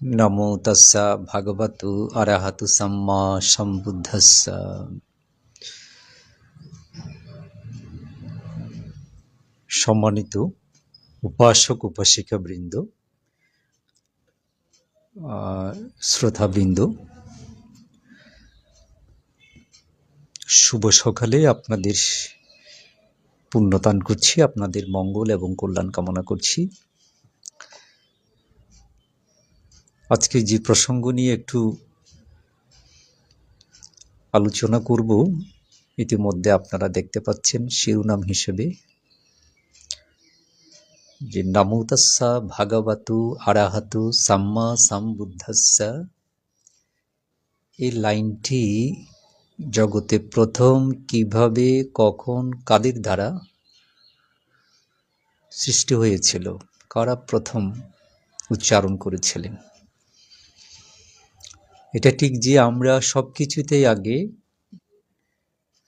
নমো তস্য ভগবতু অরহতু সম্মা সম্বুদ্ধস্য সম্মানিত উপাসক উপাসিকা বৃন্দ শ্রোতাবৃন্দ শুভ সকালে আপনাদের পুণ্যদান করছি, আপনাদের মঙ্গল এবং কল্যাণ কামনা করছি। আজকে যে প্রসঙ্গ নিয়ে একটু আলোচনা করব, ইতিমধ্যে আপনারা দেখতে পাচ্ছেন শিরোনাম হিসেবে যে নামুতাস্যা ভাগবতু আরাহাতু সাম্মা সাম্বুদ্ধস্যা এই লাইনটি জগতে প্রথম কীভাবে, কখন, কাদের দ্বারা সৃষ্টি হয়েছিল, কারা প্রথম উচ্চারণ করেছিলেন? এটা ঠিক যে আমরা সব কিছুতেই আগে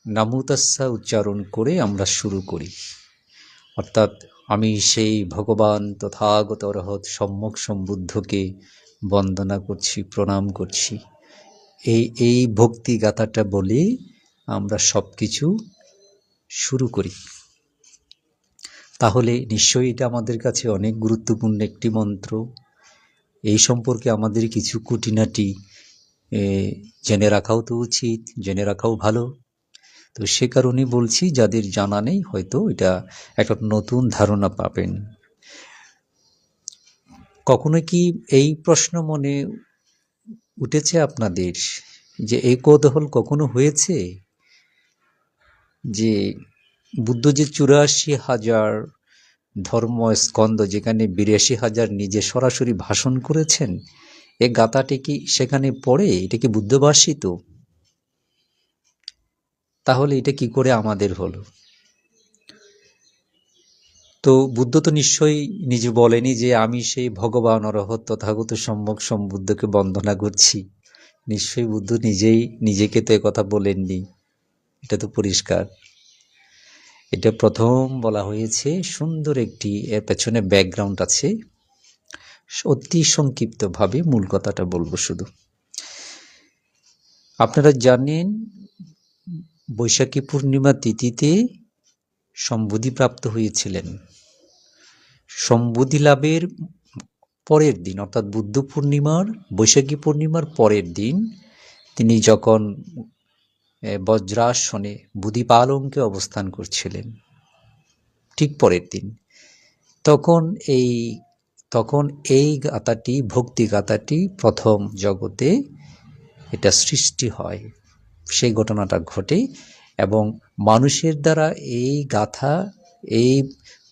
নামুতাস্যা উচ্চারণ করে আমরা শুরু করি। অর্থাৎ আমি সেই ভগবান তথাগত রহৎ সম্যক সম্বুদ্ধকে বন্দনা করছি, প্রণাম করছি। এই এই ভক্তি গাথাটা বলে আমরা সব কিছু শুরু করি। তাহলে নিশ্চয়ই এটা আমাদের কাছে অনেক গুরুত্বপূর্ণ একটি মন্ত্র। এই সম্পর্কে আমাদের কিছু কুটিনাটি জেনে রাখাও তো উচিত, জেনে রাখাও ভালো। তো সে কারণে বলছি, যাদের জানা নেই হয়তো এটা একটা নতুন ধারণা পাবেন। কখনো কি এই প্রশ্ন মনে উঠেছে আপনাদের যে এই কৌতূহল কখনো হয়েছে? যে বুদ্ধ যে চুরাশি হাজার ধর্ম স্কন্দ যেখানে বিরাশি হাজার নিজে সরাসরি ভাষণ করেছেন এ গাথাটি কি সেখানে পড়ে? এটা কি বুদ্ধবাসিত তাহলে এটা কি করে আমাদের হলো? তো বুদ্ধ তো নিশ্চয়ই নিজে বলেনি যে আমি সেই ভগবান অরহত তথাগত সম্যক সম্বুদ্ধকে বন্দনা করছি। নিশ্চয়ই বুদ্ধ নিজেই নিজেকে তো কথা বলেননি। এটা তো পরিষ্কার। এটা প্রথম বলা হয়েছে, সুন্দর একটি, এর পেছনে ব্যাকগ্রাউন্ড আছে। অতি সংক্ষিপ্তভাবে মূল কথাটা বলব শুধু। আপনারা জানেন, বৈশাখী পূর্ণিমা তিথিতে সম্বুধি প্রাপ্ত হয়েছিলেন। সম্বুধি লাভের পরের দিন, অর্থাৎ বুদ্ধ পূর্ণিমার, বৈশাখী পূর্ণিমার পরের দিন, তিনি যখন বজ্রাসনে বুধিপালঙ্কে অবস্থান করছিলেন, ঠিক পরের দিন। তখন এই তখন এই গাথাটি ভক্তি গাথাটি প্রথম জগতে এটা সৃষ্টি হয়। সেই ঘটনাটা ঘটে এবং মানুষের দ্বারা এই গাথা, এই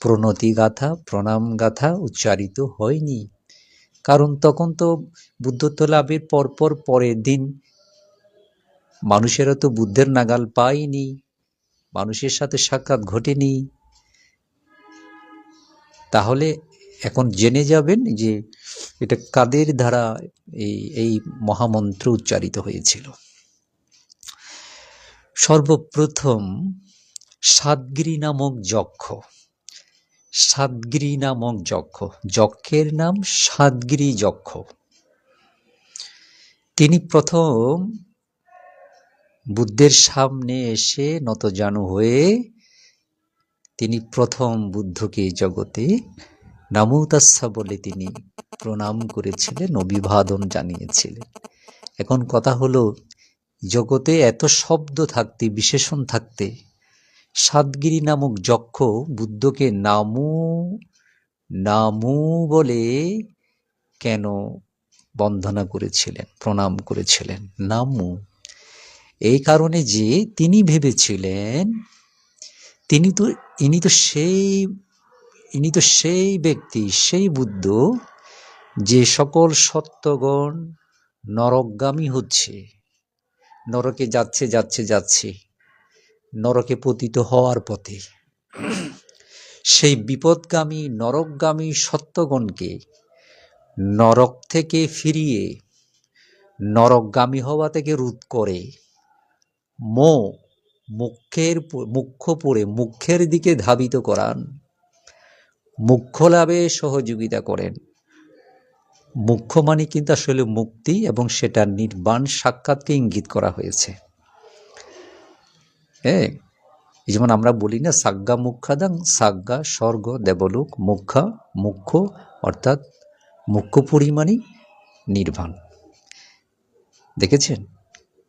প্রণতি গাথা, প্রণাম গাথা উচ্চারিত হয়নি। কারণ তখন তো বুদ্ধত্ব লাভের পরপর পরের দিন মানুষেরা তো বুদ্ধের নাগাল পায়নি, মানুষের সাথে সাক্ষাৎ ঘটেনি। তাহলে এখন জেনে যাবেন যে এটা কাদের দ্বারা এই এই মহামন্ত্র উচ্চারিত হয়েছিল। সর্বপ্রথম সাতগিরি নামক যক্ষ। সাতগিরি নামক যক্ষ। যক্ষের নাম সাতগিরি যক্ষ। তিনি প্রথম বুদ্ধের সামনে এসে নতজানু হয়ে তিনি প্রথম বুদ্ধকে জগতে নামুতাস্যা বলে তিনি প্রণাম করেছিলেন, অভিবাদন জানিয়েছিলেন। এখন কথা হলো, জগতে এত শব্দ থাকতে, বিশেষণ থাকতে, সাতগিরি নামক যক্ষ বুদ্ধকে নামু নামু বলে কেন বন্দনা করেছিলেন, প্রণাম করেছিলেন? নামু। এই কারণে যে তিনি ভেবেছিলেন, তিনি তো, ইনি তো সেই ইনি তো সেই ব্যক্তি, সেই বুদ্ধ যে সকল সত্যগণ নরকগামী হচ্ছে। নরকে যাচ্ছে যাচ্ছে যাচ্ছে। নরকে পতিত হওয়ার পথে। সেই বিপদগামী, নরকগামী সত্যগণকে নরক থেকে ফিরিয়ে, নরকগামী হওয়া থেকে রোধ করে, মো মুখের মুখ্য পড়ে মুখের দিকে ধাবিত করান। মুখ্য লাভে সহযোগিতা করেন। মুখ্য মানে কিন্তু আসলে মুক্তি এবং সেটা নির্বাণ সাক্ষাৎকে ইঙ্গিত করা হয়েছে। হ্যাঁ যেমন আমরা বলি না সাজ্ঞা মুখ্যাদাং সাজ্ঞা স্বর্গ, দেবলোক, মুখ্যা, মুখ্য, অর্থাৎ মুখ্য পরিমাণই নির্বাণ। দেখেছেন?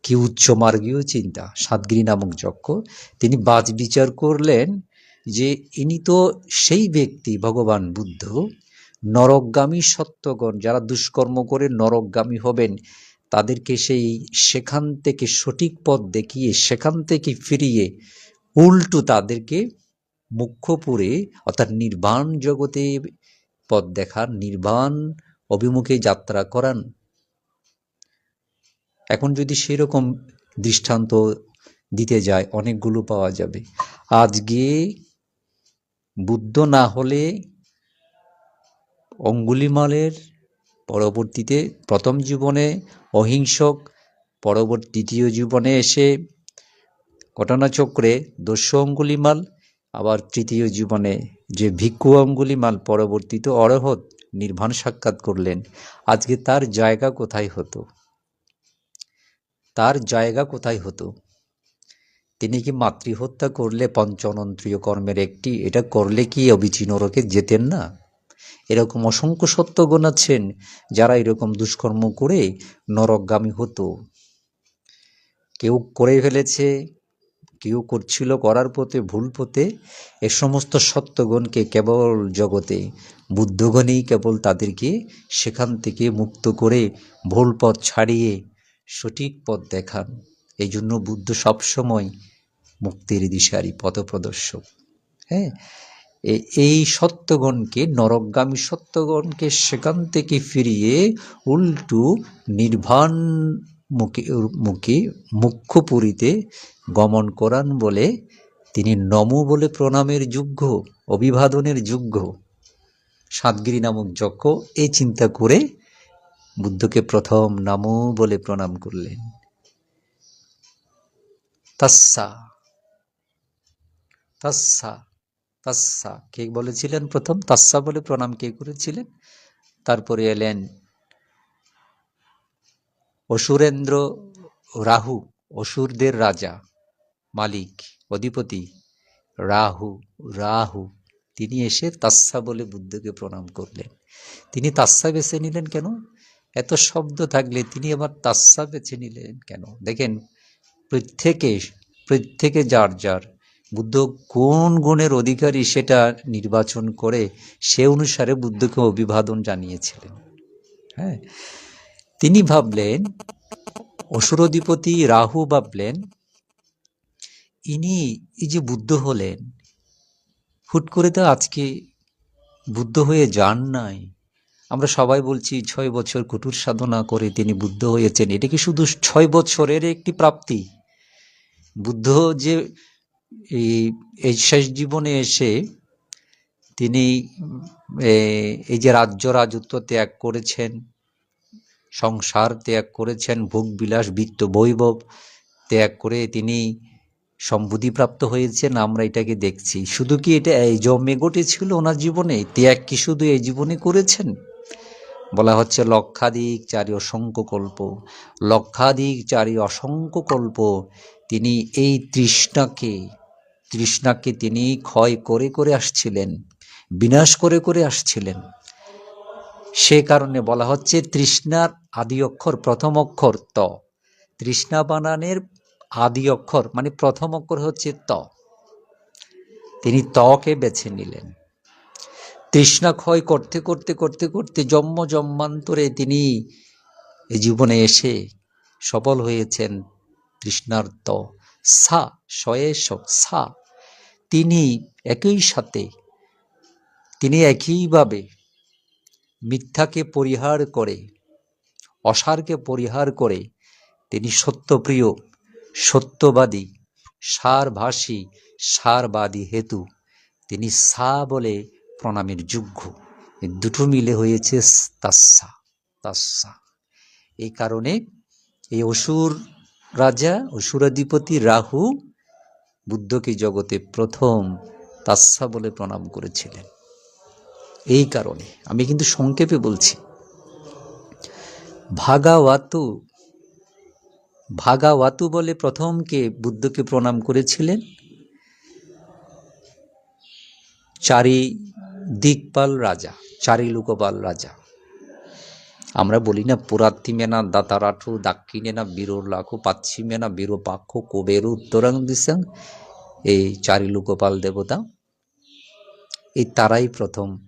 কি উচ্চ মার্গীয় চিন্তা, সাতগিরি নামক যজ্ঞ, তিনি বাজ বিচার করলেন যে ইনি তো সেই ব্যক্তি, ভগবান বুদ্ধ, নরকগামী সত্যগণ, যারা দুষ্কর্ম করে নরকগামী হবেন, তাদেরকে সেই সেখান থেকে সঠিক পথ দেখিয়ে, সেখান থেকে ফিরিয়ে, উল্টো তাদেরকে মুখ্যপুরে অর্থাৎ নির্বাণ জগতে পথ দেখান, নির্বাণ অভিমুখে যাত্রা করান। এখন যদি সেরকম দৃষ্টান্ত দিতে যায়, অনেকগুলো পাওয়া যাবে। আজকে বুদ্ধ না হলে অঙ্গুলিমালের পরবর্তীতে প্রথম জীবনে অহিংসক, পরবর্তী দ্বিতীয় জীবনে এসে ঘটনাচক্রে দস্যু অঙ্গুলিমাল, আবার তৃতীয় জীবনে যে ভিক্ষু অঙ্গুলিমাল পরবর্তীতে অরহত নির্বাণ সাক্ষাৎ করলেন। আজকে তার জায়গা কোথায় হতো? তার জায়গা কোথায় হতো? তিনি কি মাতৃহত্যা করলে পঞ্চনন্ত্রীয় কর্মের একটি? এটা করলে কি অবিচি নরকে যেতেন না? এরকম অসংখ্য সত্যগুণ আছেন যারা এরকম দুষ্কর্ম করে নরকগামী হতো। কেউ করে ফেলেছে, কেউ করছিল করার পথে, ভুল পথে। এ সমস্ত সত্যগণকে কেবল জগতে, বুদ্ধগণেই কেবল তাদেরকে সেখান থেকে মুক্ত করে ভুল পথ ছাড়িয়ে সঠিক পথ দেখান। এই জন্য বুদ্ধ সবসময় মুক্তির দিশারি পথপ্রদর্শক। হ্যাঁ? এই সত্যগণকে, নরকগামী সত্যগণকে সেখান থেকে ফিরিয়ে উল্টু নির্বাণ মুখে মুখে মুখ্যপুরীতে গমন করান বলে তিনি নমো বলে প্রণামের যোগ্য, অভিবাদনের যোগ্য। সাতগিরি নামক যজ্ঞ এই চিন্তা করে বুদ্ধকে প্রথম নামো বলে প্রণাম করলেন। তাস্সা তাস্সা তাস্সা। কে বলেছিলেন প্রথম? তাস্সা বলে প্রণাম কে করেছিলেন? তারপরে এলেন অসুরেন্দ্র রাহু, অসুরদের রাজা, মালিক, অধিপতি, রাহু রাহু। তিনি এসে তাস্সা বলে বুদ্ধকে প্রণাম করলেন। তিনি তাস্সা বেছে নিলেন কেন? এত শব্দ থাকলে তিনি আবার তাস্সা বেছে নিলেন কেন? দেখেন, প্রত্যেকে প্রত্যেকে যার যার বুদ্ধ কোন গুণের অধিকারী সেটা নির্বাচন করে সে অনুসারে বুদ্ধকে অভিবাদন জানিয়েছিলেন। হ্যাঁ তিনি ভাবলেন, অসুরধিপতি রাহু ভাবলেন, ইনি এই যে বুদ্ধ হলেন, হুট করে তো আজকে বুদ্ধ হয়ে যান নাই। আমরা সবাই বলছি, ছয় বছর কঠোর সাধনা করে তিনি বুদ্ধ হয়েছেন। এটা কি শুধু ছয় বছরের একটি প্রাপ্তি? বুদ্ধ যে এই শেষ জীবনে এসে তিনি এই যে রাজ্য রাজত্ব ত্যাগ করেছেন, সংসার ত্যাগ করেছেন, ভোগ বিলাস, বিত্ত বৈভব ত্যাগ করে তিনি সম্বুদ্ধিপ্রাপ্ত হয়েছেন, আমরা এটাকে দেখছি। শুধু কি এটা, এই জমে ঘটেছিল ওনার জীবনে? ত্যাগ কি শুধু এই জীবনে করেছেন? বলা হচ্ছে লক্ষাধিক চারি অসংখ্য কল্প। লক্ষাধিক চারি অসংখ্য কল্প তিনি এই তৃষ্ণাকে তৃষ্ণাকে তিনি ক্ষয় করে করে আসছিলেন, বিনাশ করে করে আসছিলেন। সে কারণে বলা হচ্ছে তৃষ্ণার আদি অক্ষর প্রথম অক্ষর ত। তৃষ্ণা বানানের আদি অক্ষর মানে প্রথম অক্ষর হচ্ছে ত। তিনি তকে বেছে নিলেন। তৃষ্ণা ক্ষয় করতে করতে করতে করতে জন্ম জন্মান্তরে তিনি জীবনে এসে সফল হয়েছেন তৃষ্ণার ত। সা শয়েশ সা তিনি একই সাথে, তিনি একইভাবে মিথ্যাকে পরিহার করে, অসারকে পরিহার করে, তিনি সত্যপ্রিয়, সত্যবাদী, সারভাষী, সারবাদী হেতু, তিনি সা বলে প্রণামের যোগ্য। দুটো মিলে হয়েছে তাস্সা তাস্সা এই কারণে এই অসুর রাজা, অসুরাধিপতি রাহু বুদ্ধকে জগতে প্রথম তাস্সা বলে প্রণাম করেছিলেন? এই কারণে আমি কিন্তু সংক্ষেপে বলছি। ভাগাওয়াতু ভাগাওয়াতু বলে প্রথমকে বুদ্ধকে প্রণাম করেছিলেন? চারি দিকপাল রাজা চারি লোকপাল রাজা। আমরা বলি না পুরাত্তিমেনা দাতারাঠু, দাক্ষিণে না বীর লাখো পাচ্ছিমেনা বীর পাক্ষ কুবের উত্তরাং দিশাং। এই চারি লোকপাল দেবতা। এই তারাই প্রথম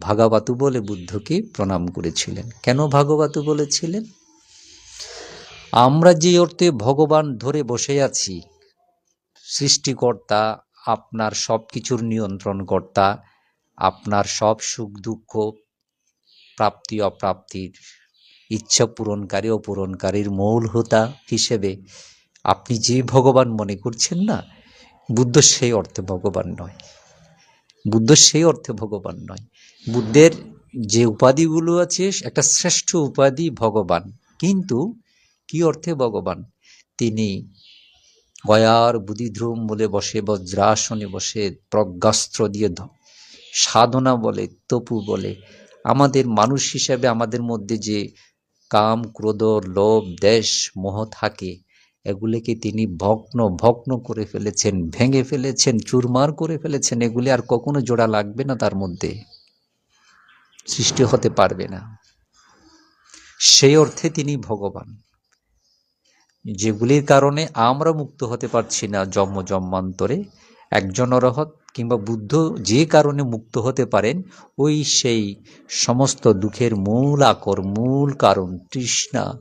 ভাগাবাতু বলে বুদ্ধকে প্রণাম করেছিলেন। কেন ভাগবাতু বলেছিলেন? আমরা যে অর্থে ভগবান ধরে বসে আছি, সৃষ্টিকর্তা, আপনার সব কিছুর নিয়ন্ত্রণকর্তা, আপনার সব সুখ দুঃখ প্রাপ্তি অপ্রাপ্তির, ইচ্ছা পূরণকারী ও পূরণকারীর মূল হোতা হিসেবে আপনি যে ভগবান মনে করছেন না, বুদ্ধ সেই অর্থে ভগবান নয়। বুদ্ধ সেই অর্থে ভগবান নয়। বুদ্ধের যে উপাধিগুলো আছে, একটা শ্রেষ্ঠ উপাধি ভগবান। কিন্তু কি অর্থে ভগবান? তিনি গয়ার বুদ্ধিধ্রুম বলে বসে, বজ্রাসনে বসে, প্রজ্ঞাস্ত্র দিয়ে সাধনা বলে, তপু বলে আমাদের মানুষ হিসাবে আমাদের মধ্যে যে কাম ক্রোধ লোভ, দেশ, মোহ থাকে, এগুলিকে তিনি ভগ্ন ভগ্ন করে ফেলেছেন, ভেঙে ফেলেছেন, চুরমার করে ফেলেছেন, এগুলি আর কখনো জোড়া লাগবে না তার মধ্যে। সৃষ্টি হতে পারবে না। সেই অর্থে তিনি ভগবান। যেগুলির কারণে আমরা মুক্ত হতে পারছি না জন্ম জন্মান্তরে। একজন অরহত কিংবা বুদ্ধ যে কারণে মুক্ত হতে পারেন, ওই সেই সমস্ত দুঃখের মূল আকর, মূল কারণ তৃষ্ণা,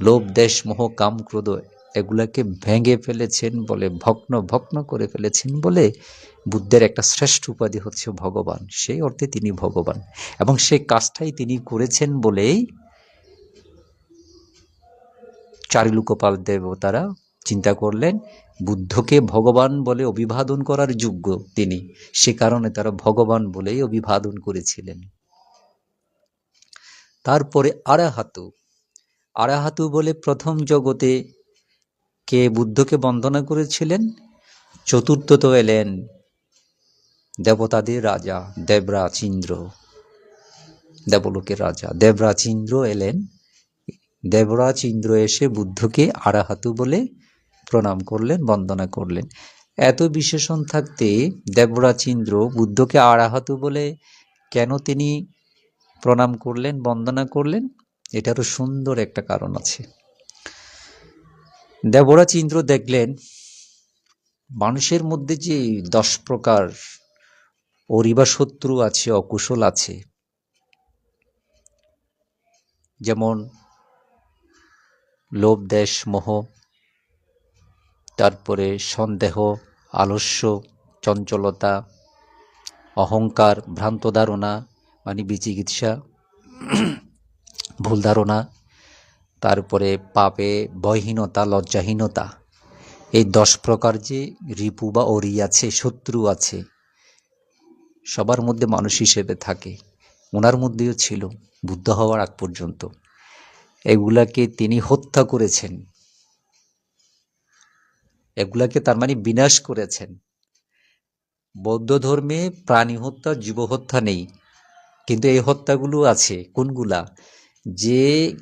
লোভ, দেশ, মোহ, কাম, ক্রোধ, এগুলাকে ভেঙে ফেলেছেন বলে, ভগ্ন ভগ্ন করে ফেলেছেন বলে বুদ্ধের একটা শ্রেষ্ঠ উপাধি হচ্ছে ভগবান। সেই অর্থে তিনি ভগবান। এবং সেই কাজটাই তিনি করেছেন বলেই চারিলুকপাল দেবতারা চিন্তা করলেন, বুদ্ধকে ভগবান বলে অভিবাদন করার যোগ্য তিনি। সে কারণে তারা ভগবান বলেই অভিবাদন করেছিলেন। তারপরে আরাহাতু। আরাহাতু বলে প্রথম জগতে কে বুদ্ধকে বন্দনা করেছিলেন? চতুর্থত এলেন দেবতাদের রাজা দেবরাজ ইন্দ্র দেবলোকের রাজা দেবরাজ ইন্দ্র এলেন। দেবরাজ ইন্দ্র এসে বুদ্ধকে আরাহাতু বলে প্রণাম করলেন, বন্দনা করলেন। এত বিশেষণ থাকতে দেবরাজ ইন্দ্র বুদ্ধকে আরাহাতু বলে কেন তিনি প্রণাম করলেন, বন্দনা করলেন? এটারও সুন্দর একটা কারণ আছে। দেবরাজ ইন্দ্র দেখলেন, মানুষের মধ্যে যে দশ প্রকার অরিবা শত্রু আছে, অকুশল আছে, যেমন লোভ, দেশ, মোহ তারপরে সন্দেহ, আলস্য, চঞ্চলতা, অহংকার, ভ্রান্ত ধারণা মানে বিচিকিৎসা, ভুল ধারণা, তারপরে পাপে, ভয়হীনতা, লজ্জাহীনতা। এই দশ প্রকার যে রিপু বা অরি আছে, শত্রু আছে, সবার মধ্যে মানুষ হিসেবে থাকে। ওনার মধ্যেও ছিল, বুদ্ধ হওয়ার আগ পর্যন্ত। এগুলাকে তিনি হত্যা করেছেন। এগুলাকে তার মানে বিনাশ করেছেন। বৌদ্ধ ধর্মে প্রাণী হত্যা, জীব হত্যা নেই। কিন্তু এই হত্যাগুলো আছে। কোনগুলা? যে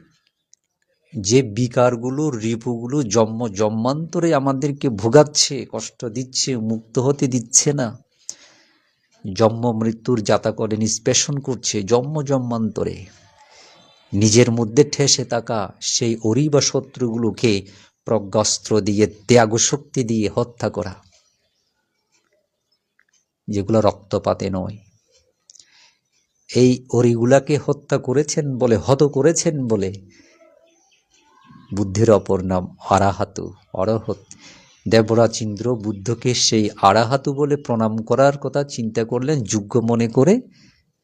যে বিকারগুলো, রিপুগুলো জন্ম, জন্মান্তরে আমাদেরকে ভোগাচ্ছে, কষ্ট দিচ্ছে, মুক্ত হতে দিচ্ছে না। জন্ম, মৃত্যুর করে নিষ্পেষণ করছে, জন্ম, জন্মান্তরে। নিজের মধ্যে ঠেসে থাকা সেই অরি বা শত্রুগুলোকে প্রজ্ঞাস্ত্র দিয়ে ত্যাগ শক্তি দিয়ে হত্যা করা, যেগুলো রক্তপাতে নয়। এই অরিগুলাকে হত্যা করেছেন বলে, হত করেছেন বলে বুদ্ধের অপর নাম আরাহাতু, অরহত। দেবরাজ ইন্দ্র বুদ্ধকে সেই আরাহাতু বলে প্রণাম করার কথা চিন্তা করলেন যোগ্য মনে করে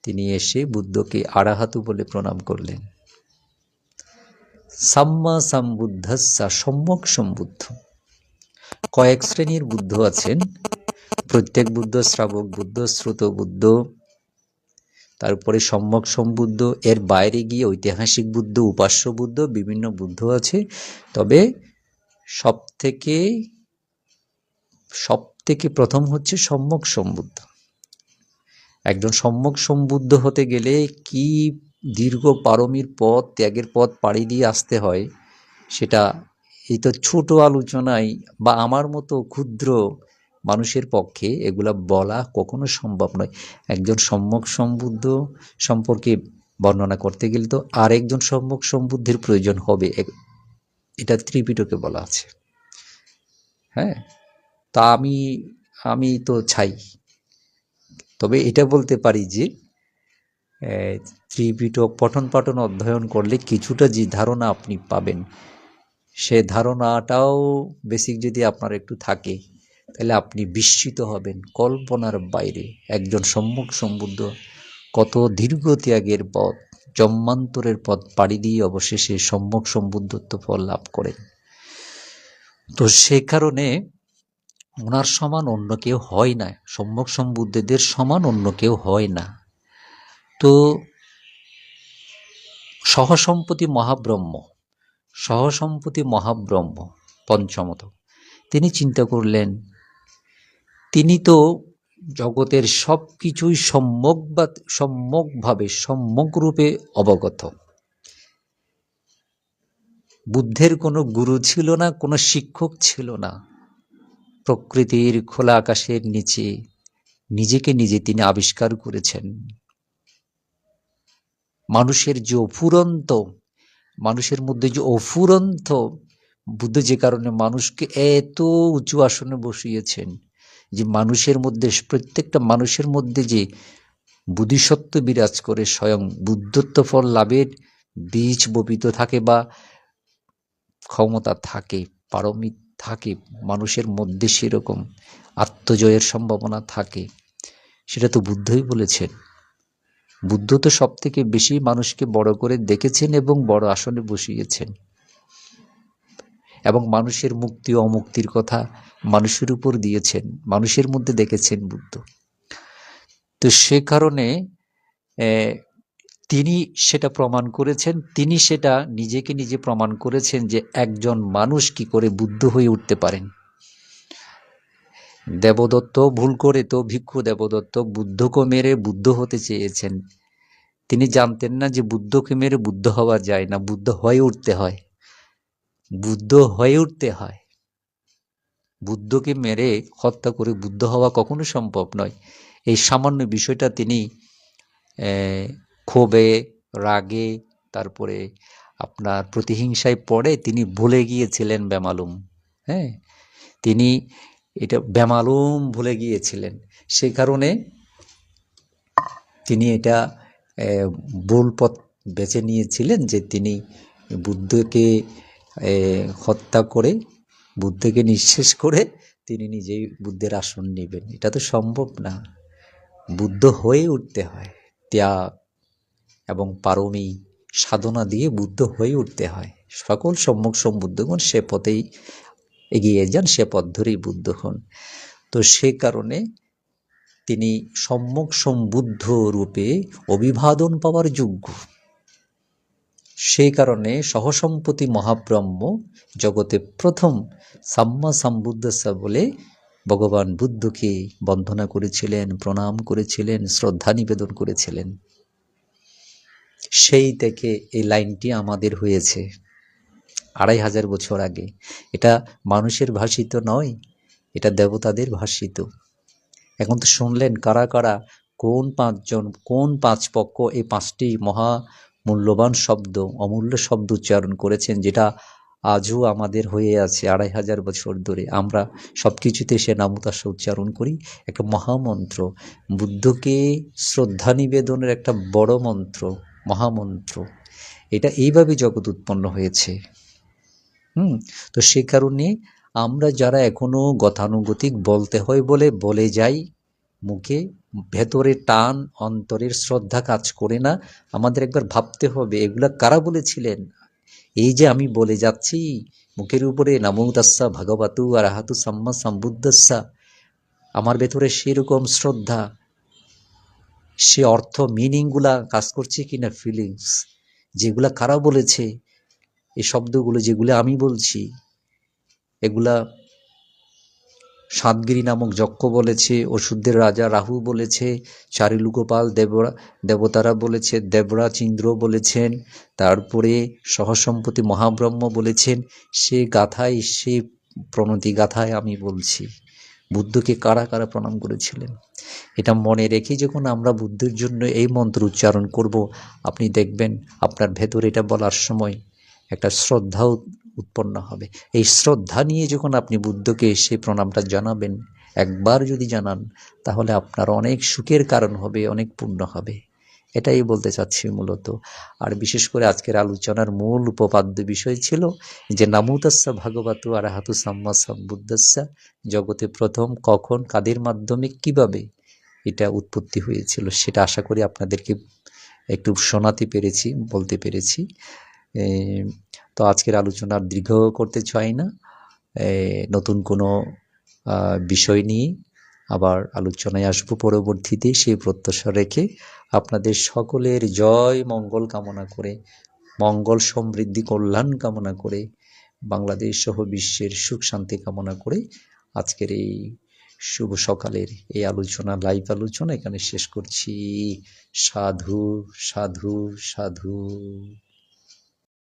তিনি এসে বুদ্ধকে আরাহাতু বলে প্রণাম করলেন। সাম্মা সম্বুদ্ধস্যা সম্যক সম্বুদ্ধ। কয়েক শ্রেণির বুদ্ধ আছেন, প্রত্যেক বুদ্ধ শ্রাবক বুদ্ধ, শ্রুত বুদ্ধ, তারপরে সম্যক সম্বুদ্ধ, এর বাইরে গিয়ে ঐতিহাসিক বুদ্ধ, উপাস্য বুদ্ধ, বিভিন্ন বুদ্ধ আছে। তবে সব থেকে সব থেকে প্রথম হচ্ছে সম্যক সম্বুদ্ধ। একজন সম্যক সম্বুদ্ধ হতে গেলে কি দীর্ঘ পারমির পথ, ত্যাগের পথ পাড়ি দিয়ে আসতে হয়। সেটা এই তো ছোট আলোচনায় বা আমার মতো ক্ষুদ্র মানুষের পক্ষে এগুলা বলা কখনো সম্ভব নয়। একজন সম্যক সম্বুদ্ধ সম্পর্কে বর্ণনা করতে গেলে তো আরেকজন সম্যক সম্বুদ্ধির প্রয়োজন হবে। এটা ত্রিপিটকে বলা আছে। হ্যাঁ? তা আমি আমি তো চাই। তবে এটা বলতে পারি যে ত্রিপিটক পঠন পাঠন অধ্যয়ন করলে কিছুটা যে ধারণা আপনি পাবেন, সে ধারণাটাও বেসিক যদি আপনার একটু থাকে, তাহলে আপনি বিস্মিত হবেন কল্পনার বাইরে। একজন সম্মুখ সম্বুদ্ধ কত দীর্ঘ ত্যাগের পথ, জন্মান্তরের পথ পাড়ি দিয়ে অবশেষে সম্মুখ সম্বুদ্ধত্ব ফল লাভ করেন। তো সে কারণে ওনার সমান অন্য কেউ হয় না সম্যক সম্বুদ্ধদের সমান অন্য কেউ হয় না। তো সহসম্পত্তি মহাব্রহ্ম সহসম্পত্তি মহাব্রহ্ম পঞ্চমত। তিনি চিন্তা করলেন, তিনি তো জগতের সব কিছুই সম্যক বা সম্যকভাবে সম্যক রূপে অবগত। বুদ্ধের কোনো গুরু ছিল না, কোনো শিক্ষক ছিল না। প্রকৃতির খোলা আকাশের নিচে নিজেকে নিজে তিনি আবিষ্কার করেছেন। মানুষের যে অফুরন্ত, মানুষের মধ্যে যে অফুরন্ত বুদ্ধ যে কারণে মানুষকে এত উঁচু আসনে বসিয়েছেন যে মানুষের মধ্যে, প্রত্যেকটা মানুষের মধ্যে যে বুদ্ধিসত্ত্ব বিরাজ করে, স্বয়ং বুদ্ধত্ব ফল লাভের বীজ বপিত থাকে বা ক্ষমতা থাকে, পারমিত থাকে, মানুষের মধ্যে সেরকম আত্মজয়ের সম্ভাবনা থাকে, সেটা তো বুদ্ধই বলেছেন। বুদ্ধ তো সব থেকে বেশি মানুষকে বড় করে দেখেছেন এবং বড় আসনে বসিয়েছেন। এবং মানুষের মুক্তি অমুক্তির কথা মানুষের উপর দিয়েছেন, মানুষের মধ্যে দেখেছেন বুদ্ধ। তো সে কারণে তিনি সেটা প্রমাণ করেছেন, তিনি সেটা নিজেকে নিজে প্রমাণ করেছেন যে একজন মানুষ কি করে বুদ্ধ হয়ে উঠতে পারেন। দেবদত্ত ভুল করে তো ভিক্ষু দেবদত্ত বুদ্ধকে মেরে বুদ্ধ হতে চেয়েছেন। তিনি জানতেন না যে বুদ্ধকে মেরে বুদ্ধ হওয়া যায় না, বুদ্ধ হয়ে উঠতে হয়। বুদ্ধ হয়ে উঠতে হয়। বুদ্ধকে মেরে হত্যা করে বুদ্ধ হওয়া কখনো সম্ভব নয়। এই সামান্য বিষয়টা তিনি ক্ষোভে, রাগে, তারপরে আপনার প্রতিহিংসায় পড়ে তিনি ভুলে গিয়েছিলেন বেমালুম। হ্যাঁ তিনি এটা বেমালুম ভুলে গিয়েছিলেন। সেই কারণে তিনি এটা ভুল পথ বেছে নিয়েছিলেন যে তিনি বুদ্ধকে হত্যা করে, বুদ্ধকে নিঃশেষ করে তিনি নিজেই বুদ্ধের আসন নেবেন। এটা তো সম্ভব না। বুদ্ধ হয়ে উঠতে হয়। ত্যাগ এবং পারমী সাধনা দিয়ে বুদ্ধ হয়ে উঠতে হয়। সকল সম্মুখ সম্বুদ্ধগণ সে পথেই এগিয়ে যান, সে পথ ধরেই বুদ্ধ হন। তো সে কারণে তিনি সম্যক সম্বুদ্ধ রূপে অভিবাদন পাওয়ার যোগ্য। সেই কারণে সহসম্পতি মহাব্রহ্ম জগতে প্রথম সাম্মা সম্বুদ্ধসা বলে ভগবান বুদ্ধকে বন্দনা করেছিলেন, প্রণাম করেছিলেন, শ্রদ্ধা নিবেদন করেছিলেন। সেই থেকে এই লাইনটি আমাদের হয়েছে। আড়াই হাজার বছর আগে। এটা মানুষের ভাষিত নয়, এটা দেবতাদের ভাষিত। এখন তো শুনলেন কারা কারা, কোন পাঁচজন, কোন পাঁচ পক্ষ এই পাঁচটি মহা মূল্যবান শব্দ, অমূল্য শব্দ উচ্চারণ করেছেন, যেটা আজও আমাদের হয়ে আছে আড়াই হাজার বছর ধরে। আমরা সব কিছুতে সে নামতাস উচ্চারণ করি একটা মহামন্ত্র। বুদ্ধকে শ্রদ্ধা নিবেদনের একটা বড় মন্ত্র, মহামন্ত্র। এটা এইভাবে জগৎ উৎপন্ন হয়েছে। হুম, তো সে কারণে আমরা যারা এখনও গতানুগতিক বলতে হয় বলে বলে যাই, মুখে ভেতরে টান, অন্তরের শ্রদ্ধা কাজ করে না, আমাদের একবার ভাবতে হবে, এগুলা কারা বলেছিলেন? এই যে আমি বলে যাচ্ছি, মুখের উপরে নামুদাস্যা ভাগবতু আর আহাতু সাম্মা সম্বুদ্ধস্যা আমার ভেতরে সেরকম শ্রদ্ধা, সে অর্থ মিনিংগুলা কাজ করছে কিনা ফিলিংস যেগুলা কারা বলেছে? এই শব্দগুলো যেগুলো আমি বলছি, এগুলা সাতগিরি নামক যক্ষ বলেছে ওষুধের রাজা রাহু বলেছে চারিলুগোপাল দেবরা, দেবতারা বলেছে দেবরাজ ইন্দ্র বলেছেন, তারপরে সহসম্পত্তি মহাব্রহ্ম বলেছেন, সে গাথায়, সে প্রণতি গাথায় আমি বলছি। বুদ্ধকে কারা কারা প্রণাম করেছিলেন? এটা মনে রেখে যখন আমরা বুদ্ধের জন্য এই মন্ত্র উচ্চারণ করব, আপনি দেখবেন আপনার ভেতর এটা বলার সময় একটা শ্রদ্ধা উৎ- উৎপন্ন হবে। এই শ্রদ্ধা নিয়ে যখন আপনি বুদ্ধকে সেই প্রণামটা জানাবেন, একবার যদি জানান, তাহলে আপনার অনেক সুখের কারণ হবে, অনেক পুণ্য হবে। এটাই বলতে চাচ্ছি মূলত। আর বিশেষ করে আজকের আলোচনার মূল উপপাদ্য বিষয় ছিল যে, নামুতাস্যা ভাগবত আরাহাতু সাম্মা বুদ্ধস্যা জগতে প্রথম কখন, কাদের মাধ্যমে, কীভাবে এটা উৎপত্তি হয়েছিল, সেটা আশা করি আপনাদেরকে একটু শোনাতে পেরেছি, বলতে পেরেছি। তো আজকের আলোচনা দীর্ঘ করতে চাই না। নতুন কোনো বিষয় নিয়ে আবার আলোচনায় আসব পরবর্তীতে। সেই প্রত্যাশা রেখে আপনাদের সকলের জয়, মঙ্গল কামনা করে, মঙ্গল সমৃদ্ধি, কল্যাণ কামনা করে, বাংলাদেশ সহ বিশ্বের সুখ শান্তি কামনা করে আজকের এই শুভ সকালের এই আলোচনা, লাইভ আলোচনা এখানে শেষ করছি। সাধু সাধু সাধু।